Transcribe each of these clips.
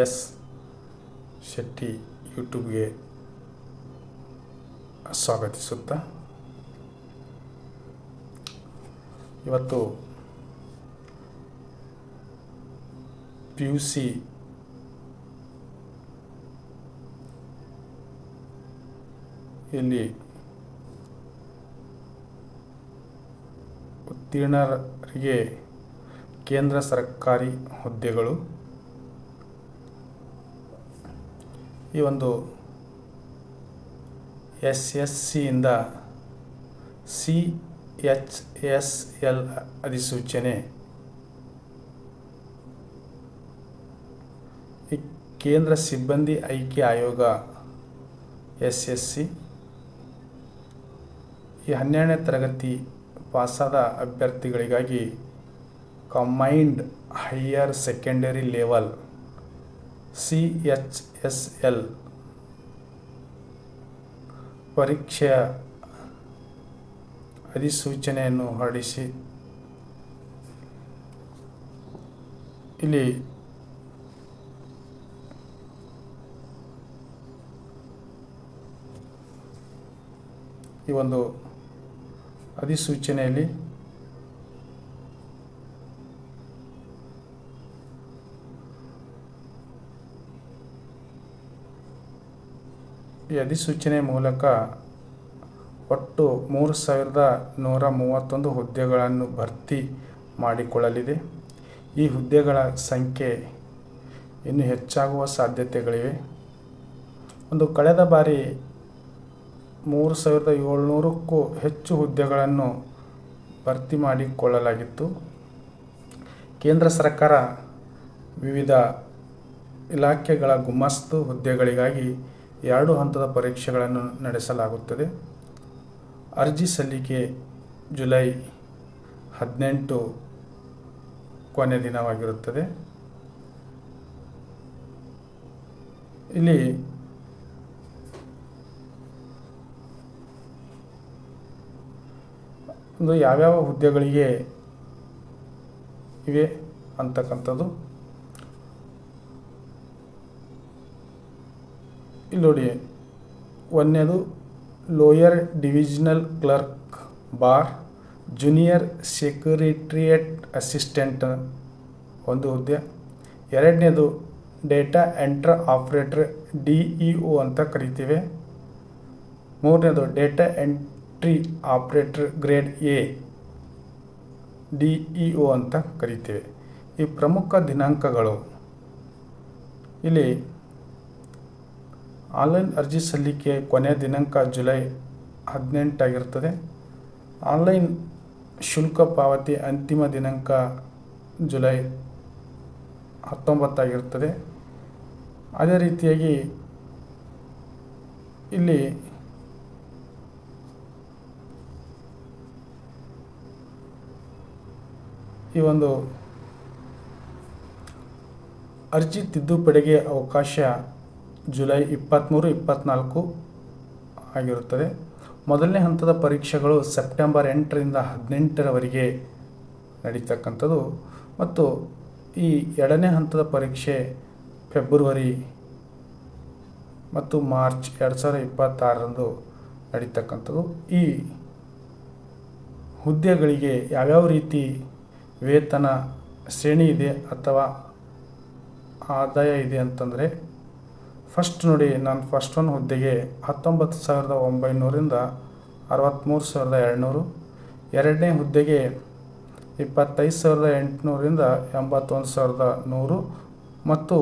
S Shetty ಯೂಟ್ಯೂಬ್ಗೆ ಸ್ವಾಗತಿಸುತ್ತಾ. ಇವತ್ತು P U C ಇಲ್ಲಿ ಉತ್ತೀರ್ಣರಿಗೆ ಕೇಂದ್ರ ಸರ್ಕಾರಿ ಹುದ್ದೆಗಳು ಈ ಒಂದು ಎಸ್ ಎಸ್ ಸಿಯಿಂದ ಸಿ ಎಚ್ ಎಸ್ ಎಲ್ ಅಧಿಸೂಚನೆ. ಈ ಕೇಂದ್ರ ಸಿಬ್ಬಂದಿ ಆಯ್ಕೆ ಆಯೋಗ ಎಸ್ ಎಸ್ ಸಿ ಈ ಹನ್ನೆರಡನೇ ತರಗತಿ ಪಾಸಾದ ಅಭ್ಯರ್ಥಿಗಳಿಗಾಗಿ combined higher secondary level C H S L ಪರೀಕ್ಷೆಯ ಅಧಿಸೂಚನೆಯನ್ನು ಹೊರಡಿಸಿ. ಇಲ್ಲಿ ಈ ಒಂದು ಅಧಿಸೂಚನೆಯಲ್ಲಿ ಈ ಅಧಿಸೂಚನೆ ಮೂಲಕ ಒಟ್ಟು ಮೂರು ಸಾವಿರದ ನೂರ ಮೂವತ್ತೊಂದು ಹುದ್ದೆಗಳನ್ನು ಭರ್ತಿ ಮಾಡಿಕೊಳ್ಳಲಿದೆ. ಈ ಹುದ್ದೆಗಳ ಸಂಖ್ಯೆ ಇನ್ನೂ ಹೆಚ್ಚಾಗುವ ಸಾಧ್ಯತೆಗಳಿವೆ. ಒಂದು ಕಳೆದ ಬಾರಿ ಮೂರು ಸಾವಿರದ ಏಳ್ನೂರಕ್ಕೂ ಹೆಚ್ಚು ಹುದ್ದೆಗಳನ್ನು ಭರ್ತಿ ಮಾಡಿಕೊಳ್ಳಲಾಗಿತ್ತು. ಕೇಂದ್ರ ಸರ್ಕಾರ ವಿವಿಧ ಇಲಾಖೆಗಳ ಗುಮಾಸ್ತು ಹುದ್ದೆಗಳಿಗಾಗಿ ಎರಡು ಹಂತದ ಪರೀಕ್ಷೆಗಳನ್ನು ನಡೆಸಲಾಗುತ್ತದೆ. ಅರ್ಜಿ ಸಲ್ಲಿಕೆ ಜುಲೈ ಹದಿನೆಂಟು ಕೊನೆ ದಿನವಾಗಿರುತ್ತದೆ. ಇಲ್ಲಿ ಒಂದು ಯಾವ್ಯಾವ ಹುದ್ದೆಗಳಿಗೆ ಇವೆ ಅಂತಕ್ಕಂಥದ್ದು. ಇಲ್ಲಿ ನೋಡಿ, ಒಂದನೇದು lower divisional clerk bar junior secretariat assistant ಒಂದು ಹುದ್ದೆ. ಎರಡನೇದು data entry operator D E O ಅಂತ ಕರಿತೀವಿ. ಮೂರನೇದು data entry operator grade A D E O ಅಂತ ಕರಿತೀವಿ. ಈ ಪ್ರಮುಖ ದಿನಾಂಕಗಳು, ಇಲ್ಲಿ ಆನ್ಲೈನ್ ಅರ್ಜಿ ಸಲ್ಲಿಕೆ ಕೊನೆಯ ದಿನಾಂಕ ಜುಲೈ ಹದಿನೆಂಟಾಗಿರ್ತದೆ ಆನ್ಲೈನ್ ಶುಲ್ಕ ಪಾವತಿ ಅಂತಿಮ ದಿನಾಂಕ ಜುಲೈ ಹತ್ತೊಂಬತ್ತಾಗಿರ್ತದೆ ಅದೇ ರೀತಿಯಾಗಿ ಇಲ್ಲಿ ಈ ಒಂದು ಅರ್ಜಿ ತಿದ್ದುಪಡಿಗೆ ಅವಕಾಶ ಜುಲೈ ಇಪ್ಪತ್ತ್ಮೂರು ಇಪ್ಪತ್ತ್ನಾಲ್ಕು ಆಗಿರುತ್ತದೆ. ಮೊದಲನೇ ಹಂತದ ಪರೀಕ್ಷೆಗಳು ಸೆಪ್ಟೆಂಬರ್ ಎಂಟರಿಂದ ಹದಿನೆಂಟರವರೆಗೆ ನಡೀತಕ್ಕಂಥದ್ದು. ಮತ್ತು ಈ ಎರಡನೇ ಹಂತದ ಪರೀಕ್ಷೆ ಫೆಬ್ರವರಿ ಮತ್ತು ಮಾರ್ಚ್ ಎರಡು ಸಾವಿರದ ಇಪ್ಪತ್ತಾರರಂದು ನಡೀತಕ್ಕಂಥದ್ದು. ಈ ಹುದ್ದೆಗಳಿಗೆ ಯಾವ್ಯಾವ ರೀತಿ ವೇತನ ಶ್ರೇಣಿ ಇದೆ ಅಥವಾ ಆದಾಯ ಇದೆ ಅಂತಂದರೆ ಫಸ್ಟ್ ನೋಡಿ, ನಾನು ಫಸ್ಟ್ ಒನ್ ಹುದ್ದೆಗೆ ಹತ್ತೊಂಬತ್ತು ಸಾವಿರದ ಒಂಬೈನೂರಿಂದ ಅರವತ್ತ್ಮೂರು ಸಾವಿರದ ಎರಡುನೂರು. ಎರಡನೇ ಹುದ್ದೆಗೆ ಇಪ್ಪತ್ತೈದು ಸಾವಿರದ ಎಂಟುನೂರಿಂದ ಎಂಬತ್ತೊಂದು ಸಾವಿರದ ನೂರು ಮತ್ತು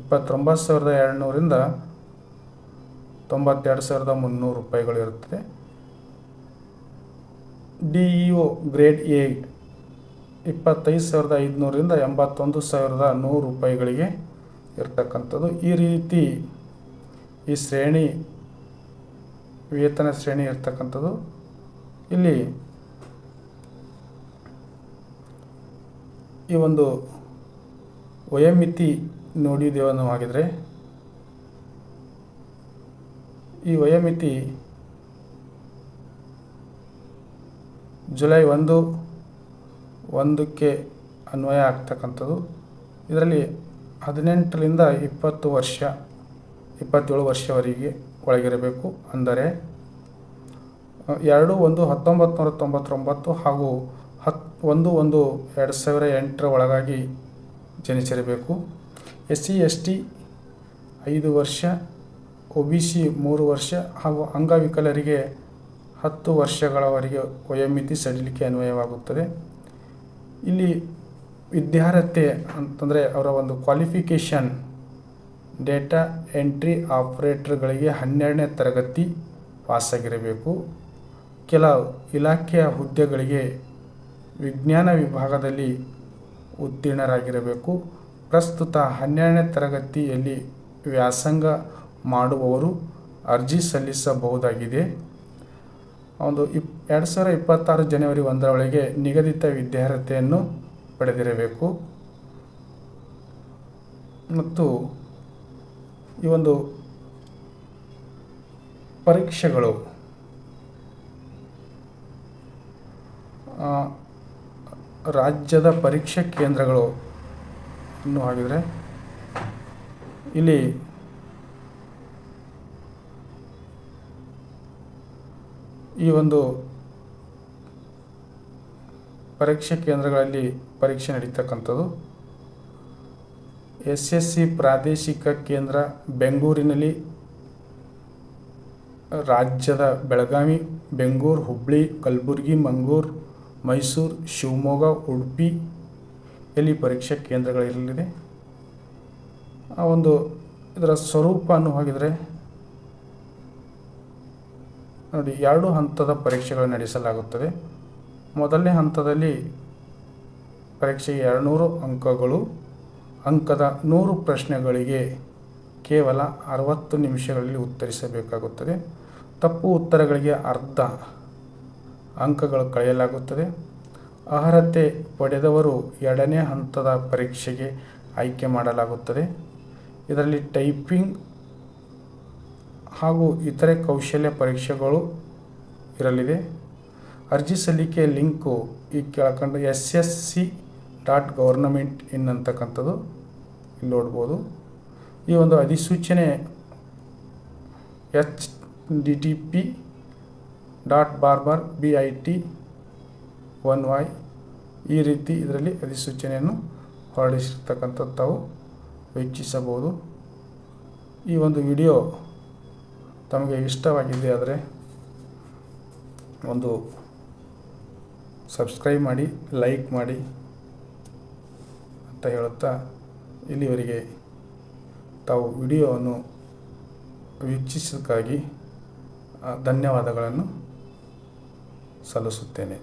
ಇಪ್ಪತ್ತೊಂಬತ್ತು ಸಾವಿರದ ಎರಡುನೂರಿಂದ ತೊಂಬತ್ತೆರಡು ಸಾವಿರದ ಮುನ್ನೂರು ರೂಪಾಯಿಗಳು ಇರುತ್ತದೆ. D E O grade A ಇಪ್ಪತ್ತೈದು ಸಾವಿರದ ಐದುನೂರಿಂದ ಎಂಬತ್ತೊಂದು ಸಾವಿರದ ನೂರು ರೂಪಾಯಿಗಳಿಗೆ ಇರ್ತಕ್ಕಂಥದ್ದು. ಈ ರೀತಿ ಈ ಶ್ರೇಣಿ, ವೇತನ ಶ್ರೇಣಿ ಇರ್ತಕ್ಕಂಥದ್ದು. ಇಲ್ಲಿ ಈ ಒಂದು ವಯೋಮಿತಿ ನೋಡಿದ್ದೇವೆ ಆಗಿದರೆ ಈ ವಯೋಮಿತಿ ಜುಲೈ ಒಂದು, ಒಂದಕ್ಕೆ ಅನ್ವಯ ಆಗ್ತಕ್ಕಂಥದ್ದು. ಇದರಲ್ಲಿ ಹದಿನೆಂಟರಿಂದ ಇಪ್ಪತ್ತು ವರ್ಷ, ಇಪ್ಪತ್ತೇಳು ವರ್ಷವರೆಗೆ ಒಳಗಿರಬೇಕು. ಅಂದರೆ, ಎರಡು ಒಂದು ಹತ್ತೊಂಬತ್ತು ನೂರ ತೊಂಬತ್ತೊಂಬತ್ತು ಹಾಗೂ ಹತ್, ಒಂದು ಒಂದು ಎರಡು ಸಾವಿರ ಎಂಟರ ಒಳಗಾಗಿ ಜನಿಸಿರಬೇಕು. ಎಸ್ ಸಿ ಎಸ್ ಟಿ ಐದು ವರ್ಷ ಒ ಬಿ ಸಿ ಮೂರು ವರ್ಷ ಹಾಗೂ ಅಂಗವಿಕಲರಿಗೆ ಹತ್ತು ವರ್ಷಗಳವರೆಗೆ ವಯೋಮಿತಿ ಸಡಿಲಿಕೆ ಅನ್ವಯವಾಗುತ್ತದೆ. ಇಲ್ಲಿ ವಿದ್ಯಾರ್ಹತೆ ಅಂತಂದರೆ ಅವರ ಒಂದು ಕ್ವಾಲಿಫಿಕೇಷನ್ ಡೇಟಾ ಎಂಟ್ರಿ ಆಪ್ರೇಟ್ರ್ಗಳಿಗೆ ಹನ್ನೆರಡನೇ ತರಗತಿ ಪಾಸಾಗಿರಬೇಕು. ಕೆಲ ಇಲಾಖೆಯ ಹುದ್ದೆಗಳಿಗೆ ವಿಜ್ಞಾನ ವಿಭಾಗದಲ್ಲಿ ಉತ್ತೀರ್ಣರಾಗಿರಬೇಕು. ಪ್ರಸ್ತುತ ಹನ್ನೆರಡನೇ ತರಗತಿಯಲ್ಲಿ ವ್ಯಾಸಂಗ ಮಾಡುವವರು ಅರ್ಜಿ ಸಲ್ಲಿಸಬಹುದಾಗಿದೆ. ಒಂದು ಇಪ್ ಎರಡು ಸಾವಿರ ಇಪ್ಪತ್ತಾರು ಜನವರಿ ಒಂದರೊಳಗೆ ನಿಗದಿತ ವಿದ್ಯಾರ್ಹತೆಯನ್ನು ಪಡೆದಿರಬೇಕು. ಮತ್ತು ಈ ಒಂದು ಪರೀಕ್ಷೆಗಳು ರಾಜ್ಯದ ಪರೀಕ್ಷಾ ಕೇಂದ್ರಗಳು ಇನ್ನು ಹಾಗಿದ್ರೆ ಇಲ್ಲಿ ಈ ಒಂದು ಪರೀಕ್ಷಾ ಕೇಂದ್ರಗಳಲ್ಲಿ ಪರೀಕ್ಷೆ ನಡೀತಕ್ಕಂಥದ್ದು. ಎಸ್ ಎಸ್ ಸಿ ಪ್ರಾದೇಶಿಕ ಕೇಂದ್ರ ಬೆಂಗಳೂರಿನಲ್ಲಿ, ರಾಜ್ಯದ ಬೆಳಗಾವಿ, ಬೆಂಗಳೂರು, ಹುಬ್ಬಳ್ಳಿ, ಕಲಬುರಗಿ, ಮಂಗಳೂರು, ಮೈಸೂರು, ಶಿವಮೊಗ್ಗ, ಉಡುಪಿ ಇಲ್ಲಿ ಪರೀಕ್ಷಾ ಕೇಂದ್ರಗಳಿರಲಿದೆ. ಆ ಒಂದು ಇದರ ಸ್ವರೂಪ ಅನ್ನು ಹಾಗಿದ್ರೆ ನೋಡಿ ಎರಡು ಹಂತದ ಪರೀಕ್ಷೆಗಳು ನಡೆಸಲಾಗುತ್ತದೆ. ಮೊದಲನೇ ಹಂತದಲ್ಲಿ ಪರೀಕ್ಷೆಗೆ ಎರಡುನೂರು ಅಂಕಗಳು, ಅಂಕದ ನೂರು ಪ್ರಶ್ನೆಗಳಿಗೆ ಕೇವಲ ಅರವತ್ತು ನಿಮಿಷಗಳಲ್ಲಿ ಉತ್ತರಿಸಬೇಕಾಗುತ್ತದೆ. ತಪ್ಪು ಉತ್ತರಗಳಿಗೆ ಅರ್ಧ ಅಂಕಗಳು ಕಳೆಯಲಾಗುತ್ತದೆ. ಅರ್ಹತೆ ಪಡೆದವರು ಎರಡನೇ ಹಂತದ ಪರೀಕ್ಷೆಗೆ ಆಯ್ಕೆ ಮಾಡಲಾಗುತ್ತದೆ. ಇದರಲ್ಲಿ ಟೈಪಿಂಗ್ ಹಾಗೂ ಇತರೆ ಕೌಶಲ್ಯ ಪರೀಕ್ಷೆಗಳು ಇರಲಿದೆ. ಅರ್ಜಿ ಸಲ್ಲಿಕೆ ಲಿಂಕು ಈ ಕೆಳಕಂಡು S S C dot government in ಅಂತಕ್ಕಂಥದ್ದು ಇಲ್ಲಿ ನೋಡ್ಬೋದು. ಈ ಒಂದು ಅಧಿಸೂಚನೆ H D T P dot bar bar B I T one Y ಈ ರೀತಿ ಇದರಲ್ಲಿ ಅಧಿಸೂಚನೆಯನ್ನು ಹೊರಡಿಸಿರ್ತಕ್ಕಂಥದ್ದು ತಾವು ವೀಕ್ಷಿಸಬಹುದು. ಈ ಒಂದು ವಿಡಿಯೋ ತಮಗೆ ಇಷ್ಟವಾಗಿದೆ ಆದರೆ ಒಂದು ಸಬ್ಸ್ಕ್ರೈಬ್ ಮಾಡಿ ಲೈಕ್ ಮಾಡಿ ಅಂತ ಹೇಳುತ್ತಾ ಇಲ್ಲಿವರೆಗೆ ತಾವು ವಿಡಿಯೋವನ್ನು ವೀಕ್ಷಿಸೋದಕ್ಕಾಗಿ ಧನ್ಯವಾದಗಳನ್ನು ಸಲ್ಲಿಸುತ್ತೇನೆ.